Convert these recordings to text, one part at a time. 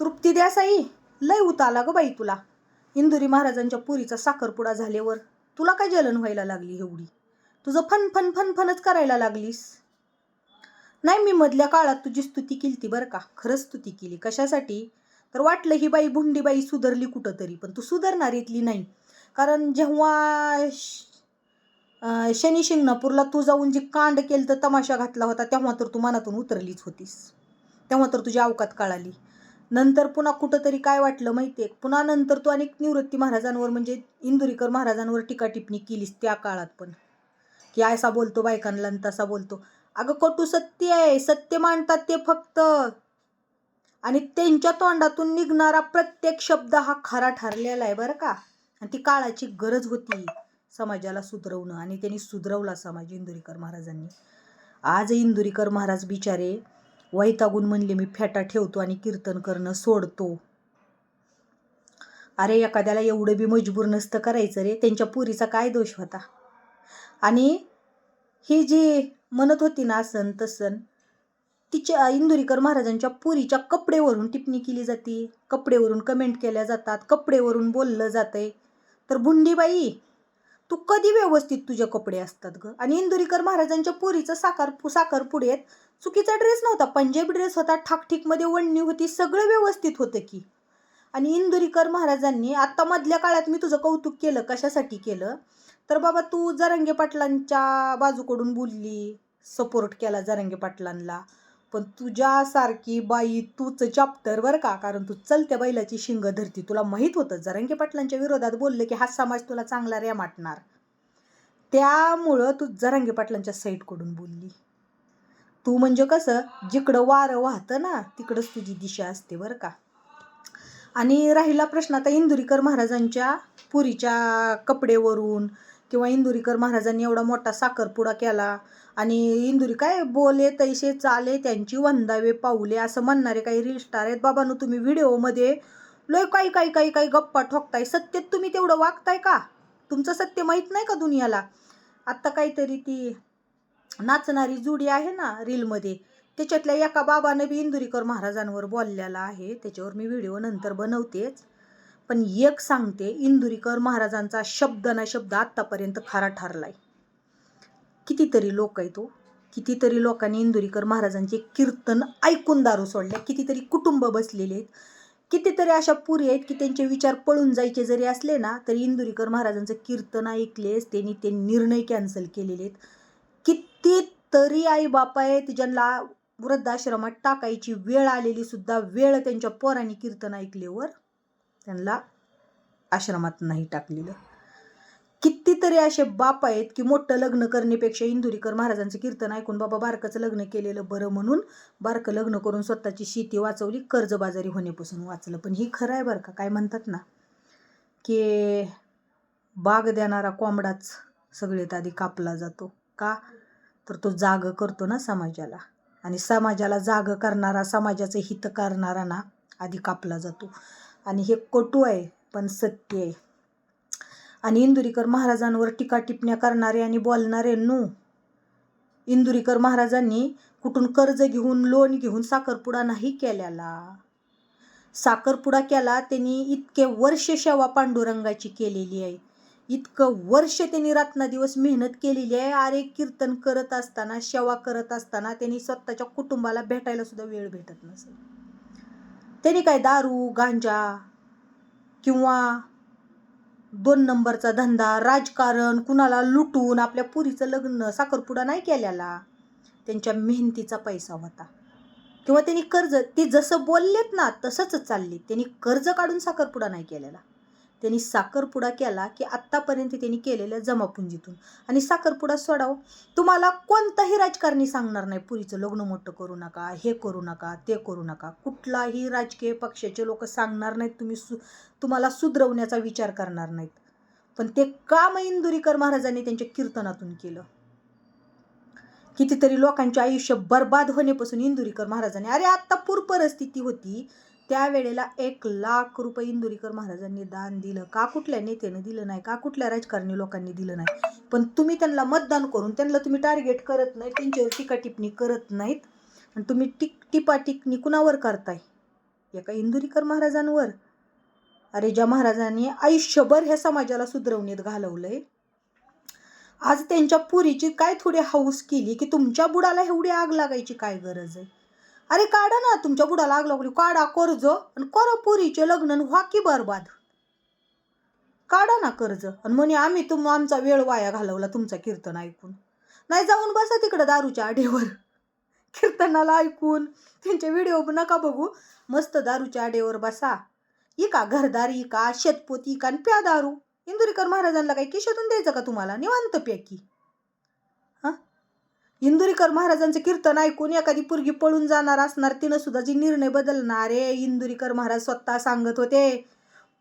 तृप्ती द्या साई. लय उताला ग बाई तुला. इंदुरी महाराजांच्या पुरीचा साखरपुडा झाल्यावर तुला काय जलन व्हायला लागली एवढी? तुझं फन फन फन फनच करायला लागलीस. नाही मी मधल्या काळात तुझी स्तुती केली बरं का? खरंच स्तुती केली. कशासाठी? तर वाटलं ही बाई भुंडीबाई सुधरली कुठंतरी कुठं तरी पण तू सुधारणारीतली नाही. कारण जेव्हा श- शनी शिंगणापूरला तू जाऊन जी कांड केलं तर तमाशा घातला होता तेव्हा तर तू मनातून उतरलीच होतीस. तेव्हा तर तुझी अवकात कळाली. नंतर पुन्हा कुठंतरी काय वाटलं माहिती आहे पुन्हा नंतर तू अनेक निवृत्ती महाराजांवर म्हणजे इंदुरीकर महाराजांवर टीका टिप्पणी केलीस त्या काळात पण. की असा बोलतो बायकांना तसा बोलतो. अगं कटू सत्य आहे सत्य मांडतात ते फक्त. आणि त्यांच्या तोंडातून निघणारा प्रत्येक शब्द हा खरा ठरलेला आहे बरं का. आणि ती काळाची गरज होती समाजाला सुधरवणं. आणि त्यांनी सुधरवला समाज इंदुरीकर महाराजांनी. आज इंदुरीकर महाराज बिचारे वैतागून म्हणले मी फेटा ठेवतो आणि कीर्तन करणं सोडतो. अरे एखाद्याला एवढं बी मजबूर नसतं करायचं रे. त्यांच्या पुरीचा काय दोष होता? आणि ही जी म्हणत होती ना असन तसन तिच्या इंदुरीकर महाराजांच्या पुरीच्या कपडेवरून टिप्पणी केली जाते. कपडेवरून कमेंट केल्या जातात. कपडेवरून बोललं जातंय. तर बुंडीबाई तू कधी व्यवस्थित तुझे कपडे असतात ग? आणि इंदुरीकर महाराजांच्या पुरीचं साकार साखर पुढेत चुकीचा ड्रेस नव्हता पंजाबी ड्रेस होता ठाकठीकमध्ये वणणी होती सगळं व्यवस्थित होतं की. आणि इंदुरीकर महाराजांनी आत्ता मधल्या काळात मी तुझं कौतुक केलं कशासाठी केलं? तर बाबा तू जरांगे पाटलांच्या बाजूकडून बोलली सपोर्ट केला जरांगे पाटलांना. पण तुझ्यासारखी बाई तूच चॅप्टरवर बरं का? कारण तू चलत्या बैलाची शिंग धरती. तुला माहीत होतं जरंगे पाटलांच्या विरोधात बोललं की हा समाज तुला चांगला रेमाटणार त्यामुळं तू जरांगे पाटलांच्या साईडकडून बोलली. तू म्हणजे कसं जिकडं वारं वाहतं ना तिकडंच तुझी दिशा असते बरं का? आणि राहिला प्रश्न आता इंदुरीकर महाराजांच्या पुरीच्या कपडेवरून किंवा इंदुरीकर महाराजांनी एवढा मोठा साखरपुडा केला. आणि इंदुरी काय बोले तैसे चाले त्यांची वंदावे पाऊले असं म्हणणारे काही रील स्टार आहेत. बाबांनो तुम्ही व्हिडिओमध्ये लय काही काही काही काही गप्पा ठोकताय. सत्यत तुम्ही तेवढं वागताय का? तुमचं सत्य माहीत नाही का दुनियाला? आत्ता काहीतरी ती नाचणारी जुडी आहे ना रीलमध्ये त्याच्यातल्या एका बाबानं बी इंदुरीकर महाराजांवर बोललेला आहे. त्याच्यावर मी व्हिडिओ नंतर बनवतेच. पण एक सांगते इंदुरीकर महाराजांचा शब्द ना शब्द आत्तापर्यंत खरा ठरलाय. कितीतरी लोक आहेत तो कितीतरी लोकांनी इंदुरीकर महाराजांचे कीर्तन ऐकून दारू सोडले. कितीतरी कुटुंब बसलेले आहेत. कितीतरी अशा पुरी आहेत की त्यांचे विचार पळून जायचे जरी असले ना तरी इंदुरीकर महाराजांचं कीर्तन ऐकलेस त्यांनी ते निर्णय कॅन्सल केलेले आहेत. कितीतरी आई बापा आहेत ज्यांना वृद्धाश्रमात टाकायची वेळ आलेली सुद्धा वेळ त्यांच्या पोरांनी कीर्तन ऐकल्यावर त्यांना आश्रमात नाही टाकलेलं. कितीतरी असे बाप आहेत की मोठं लग्न करण्यापेक्षा इंदुरीकर महाराजांचं कीर्तन ऐकून बाबा बारकाचं लग्न केलेलं बरं म्हणून बारकं लग्न करून स्वतःची शेती वाचवली कर्जबाजारी होण्यापासून वाचलं. पण ही खरं आहे बरं का? काय म्हणतात ना की बाग देणारा कोंबडाच सगळ्यात आधी कापला जातो. का? तर तो जाग करतो ना समाजाला. आणि समाजाला जाग करणारा समाजाचं हित करणारा ना आधी कापला जातो. आणि हे कटू आहे पण सत्य आहे. आणि इंदुरीकर महाराजांवर टीका टिपण्या करणारे आणि बोलणारे नु. इंदुरीकर महाराजांनी कुठून कर्ज घेऊन लोन घेऊन साखरपुडा नाही केलेला. साखरपुडा केला त्यांनी इतके वर्ष सेवा पांडुरंगाची केलेली आहे. इतकं वर्ष त्यांनी रात्रदिवस मेहनत केलेली आहे. अरे कीर्तन करत असताना सेवा करत असताना त्यांनी स्वतःच्या कुटुंबाला भेटायला सुद्धा वेळ भेटत नसेल. त्यांनी काय दारू गांजा किंवा दोन नंबरचा धंदा राजकारण कुणाला लुटून आपल्या पुरीचं लग्न साखरपुडा नाही केलेला. त्यांच्या मेहनतीचा पैसा होता. किंवा त्यांनी कर्ज ते जसं बोललेत ना तसंच चालले. त्यांनी कर्ज काढून साखरपुडा नाही केलेला. त्यांनी साखरपुडा केला की आत्तापर्यंत त्यांनी केलेल्या जमापुंजीतून. आणि साखरपुडा सोडाव. तुम्हाला कोणताही राजकारणी सांगणार नाही पुरीचं लग्न मोठं करू नका हे करू नका ते करू नका. कुठलाही राजकीय पक्षाचे लोक सांगणार नाहीत तुम्ही सु तुम्हाला सुधरवण्याचा विचार करणार नाहीत. पण ते काम इंदुरीकर महाराजांनी त्यांच्या कीर्तनातून केलं. कितीतरी लोकांचे आयुष्य बर्बाद होण्यापासून इंदुरीकर महाराजांनी अरे आत्ता पूर परिस्थिती होती. त्यावेळेला एक लाख रुपये इंदुरीकर महाराजांनी दान दिलं. का कुठल्या नेत्याने दिलं नाही का कुठल्या राजकारणी लोकांनी दिलं नाही. पण तुम्ही त्यांना मतदान करून त्यांना तुम्ही टार्गेट करत नाही त्यांच्यावर टीका टिप्पणी करत नाहीत. आणि तुम्ही टिक टिपाटिकणी कुणावर करताय? एका इंदुरीकर महाराजांवर. अरे ज्या महाराजांनी आयुष्यभर ह्या समाजाला सुधरवणीत घालवलंय. आज त्यांच्या पुरीची काय थोडी हाऊस केली की तुमच्या बुडाला एवढी आग लागायची काय गरज आहे? अरे काढा ना तुमच्या बुडा लागलो काढा कर्ज आणि करा पुरीचे लग्न व्हा की बरबाद. काढा ना कर्ज. आणि म्हणे आम्ही तुम आमचा वेळ वाया घालवला तुमचा कीर्तन ऐकून. नाही जाऊन बसा तिकडं दारूच्या आडेवर. कीर्तनाला ऐकून. त्यांचे व्हिडिओ नका बघू. मस्त दारूच्या आडेवर बसा. इका घरदारी का शेतपोती का आणि प्या दारू. इंदुरीकर महाराजांना काही किशातून द्यायचं का तुम्हाला? निवांत प्याकी इंदुरीकर महाराजांचं कीर्तन ऐकून एखादी पुरगी पळून जाणार असणार तिनं सुद्धा जी निर्णय बदलणार इंदुरीकर महाराज स्वतः सांगत होते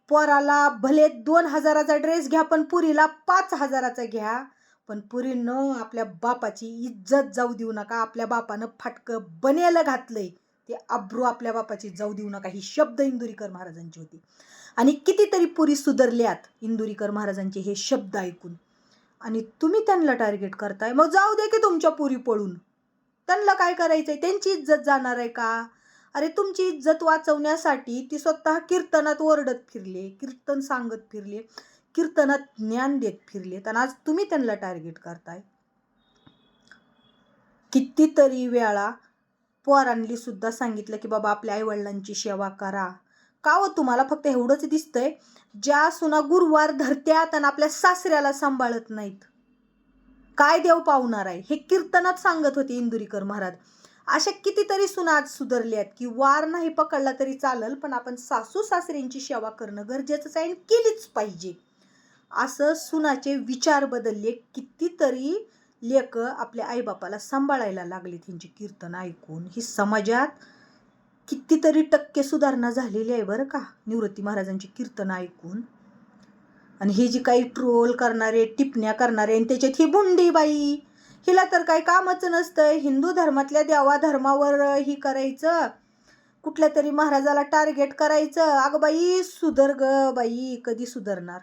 पोराला भले दोन हजाराचा ड्रेस घ्या पण पुरीला पाच हजाराचा घ्या. पण पुरीनं आपल्या बापाची इज्जत जाऊ देऊ नका. आपल्या बापानं फाटकं बनेलं घातलंय. ते अब्रू आपल्या बापाची जाऊ देऊ नका. ही शब्द इंदुरीकर महाराजांची होती. आणि कितीतरी पुरी सुधरल्यात इंदुरीकर महाराजांचे हे शब्द ऐकून. आणि तुम्ही त्यांना टार्गेट करताय. मग जाऊ दे की तुमच्या पुरी पळून. त्यांना काय करायचं आहे त्यांची इज्जत जाणार आहे का? अरे तुमची इज्जत वाचवण्यासाठी ती स्वतः कीर्तनात ओरडत फिरले कीर्तन सांगत फिरले कीर्तनात ज्ञान देत फिरलेत आणि आज तुम्ही त्यांना टार्गेट करताय. कितीतरी वेळा पोरांनी सुद्धा सांगितलं की बाबा आपल्या आईवडिलांची सेवा करा. का हो तुम्हाला फक्त एवढंच दिसतंय? ज्या सुना गुरुवार धरत्यात आणि आपल्या सासऱ्याला सांभाळत नाहीत. काय देव पावणार आहे? हे कीर्तनात सांगत होते इंदुरीकर महाराज. अशा कितीतरी सुना आज सुधारल्यात की वार नाही पकडला तरी चालल पण आपण सासू सासऱ्यांची सेवा करणं गरजेचंच आहे आणि केलीच पाहिजे. असं सुनाचे विचार बदलले कितीतरी लेक आपल्या आईबापाला सांभाळायला लागले त्यांची कीर्तन ऐकून. ही समाजात कितीतरी टक्के सुधारणा झालेली आहे बरं का निवृत्ती महाराजांची कीर्तन ऐकून. आणि हे जी काही ट्रोल करणारे टिपण्या करणारे आणि त्याच्यात ही बुंडी बाई हिला तर काही कामच नसतं हिंदू धर्मातल्या देवा धर्मावर ही करायचं. कुठल्या तरी महाराजाला टार्गेट करायचं. अगं बाई सुधर ग बाई कधी सुधारणार?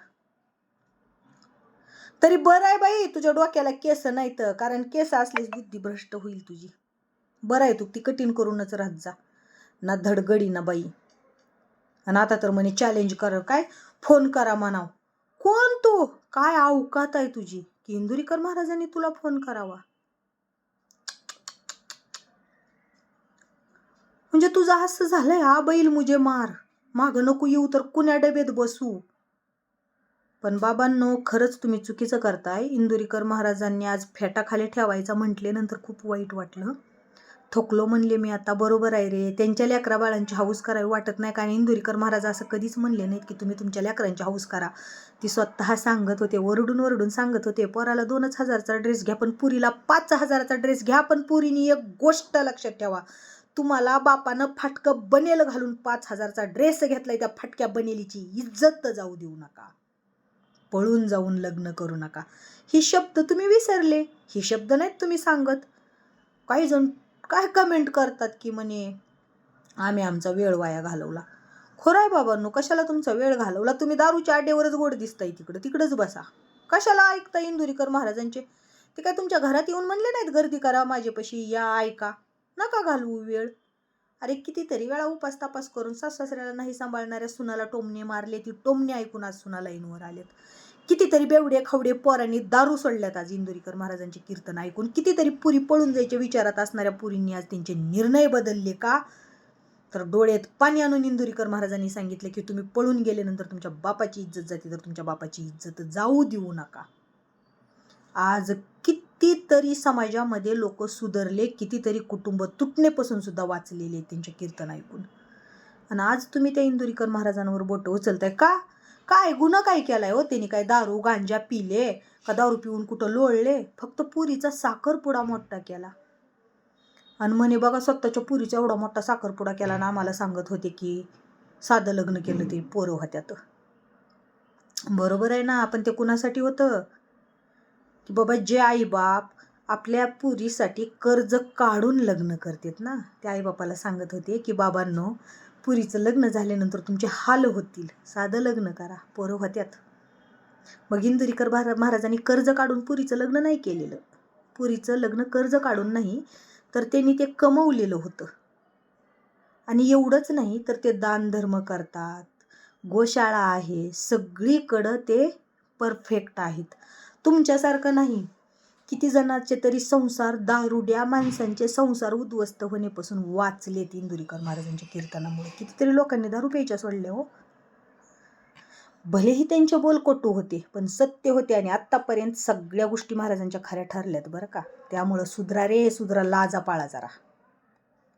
तरी बरं आहे बाई तुझ्या डोक्याला केस नाही तर कारण केस असलेच बुद्धी भ्रष्ट होईल तुझी. बरं आहे तू ती कठीण करूनच राहत जा. ना धडगडी ना बाई. आणि आता तर म्हणे चॅलेंज कर काय? फोन करा म्हणाव. कोण तू? काय अवकात आहे तुझी? की इंदुरीकर महाराजांनी तुला फोन करावा. म्हणजे तुझं असं झालंय हा बैल मुझे मार. माग नको येऊ तर कुण्या डब्यात बसू? पण बाबांनो खरंच तुम्ही चुकीचं करताय. इंदुरीकर महाराजांनी आज फेटाखाली ठेवायचा म्हटल्यानंतर खूप वाईट वाटलं. थकलो म्हणले मी आता बरोबर आहे रे. त्यांच्या लेकरा बाळांची हाऊस करावी वाटत नाही. कारण इंदुरीकर महाराज असं कधीच म्हणले नाहीत की तुम्ही तुमच्या लेकरांची हाऊस करा. ती स्वतः सांगत होते वरडून वरडून सांगत होते पोराला दोनच हजारचा ड्रेस घ्या पण पुरीला पाच हजाराचा ड्रेस घ्या पण पुरीनी एक गोष्ट लक्षात ठेवा. तुम्हाला बापानं फाटकं बनेल घालून पाच हजारचा ड्रेस घेतलाय त्या फाटक्या बनेलीची. इज्जत तर जाऊ देऊ नका. पळून जाऊन लग्न करू नका. ही शब्द तुम्ही विसरले. ही शब्द नाहीत तुम्ही सांगत. काही जण काय कमेंट करतात की म्हणे आम्ही आमचा वेळ वाया घालवला. खरं आहे बाबांनो कशाला तुमचा वेळ घालवला? तुम्ही दारूच्या आड्यावरच गोड दिसताय तिकडं. तिकडंच बसा. कशाला ऐकता इंदुरीकर महाराजांचे? ते काय तुमच्या घरात येऊन म्हणले नाहीत गर्दी करा माझ्यापाशी? या ऐका. नका घालवू वेळ. अरे कितीतरी वेळा उपास तापास करून सासऱ्याला नाही सांभाळणाऱ्या सुनाला टोमणे मारले ती टोमणे ऐकून आज सुना लाईनवर आलेत. कितीतरी बेवडे खवडे पोरांनी दारू सोडल्यात आज इंदुरीकर महाराजांचे कीर्तन ऐकून. कितीतरी पुरी पळून जायच्या विचारात असणाऱ्या पुरींनी आज त्यांचे निर्णय बदलले का? तर डोळ्यात पाणी आणून इंदुरीकर महाराजांनी सांगितले की तुम्ही पळून गेल्यानंतर तुमच्या बापाची इज्जत जाते तर तुमच्या बापाची इज्जत जाऊ देऊ नका. आज कितीतरी समाजामध्ये लोक सुधरले कितीतरी कुटुंब तुटणेपासून सुद्धा वाचलेले त्यांच्या त्यांचे कीर्तन ऐकून. आणि आज तुम्ही त्या इंदुरीकर महाराजांवर बोट उचलताय का? काय गुन्हा काय केलाय हो त्यांनी? काय दारू गांजा पिले? का दारू पिऊन कुठं लोळले? फक्त पुरीचा साखरपुडा मोठा केला. आणि म्हणे बघा स्वतःच्या पुरीचा एवढा मोठा साखरपुडा केला ना आम्हाला सांगत होते की साधं लग्न केलं ते पोरं होत्यात. बरोबर आहे ना आपण ते कुणासाठी होतं? की बाबा जे आईबाप आपल्या पुरीसाठी कर्ज काढून लग्न करतात ना? त्या आईबापाला सांगत होते की बाबांनो पुरीचं लग्न झाल्यानंतर तुमचे हाल होतील. साधं लग्न करा. पोरं होत्यात. मग इंदुरीकर भार महाराजांनी कर्ज काढून पुरीचं लग्न नाही केलेलं. पुरीचं लग्न कर्ज काढून नाही तर त्यांनी ते कमवलेलं होतं. आणि एवढंच नाही तर ते दानधर्म करतात. गोशाळा आहे. सगळीकडं ते परफेक्ट आहेत. तुमच्यासारखं नाही. किती जणांचे तरी संसार दारुड्या माणसांचे संसार उद्ध्वस्त होण्यापासून वाचलेत इंदुरीकर महाराजांच्या कीर्तनामुळे. कितीतरी लोकांनी दारू प्यायच्या सोडल्या हो. भलेही त्यांचे बोल कटू होते पण सत्य होते आणि आत्तापर्यंत सगळ्या गोष्टी महाराजांच्या खऱ्या ठरल्यात बरं का. त्यामुळं सुधरा रे सुधरा लाजा पाळा जरा.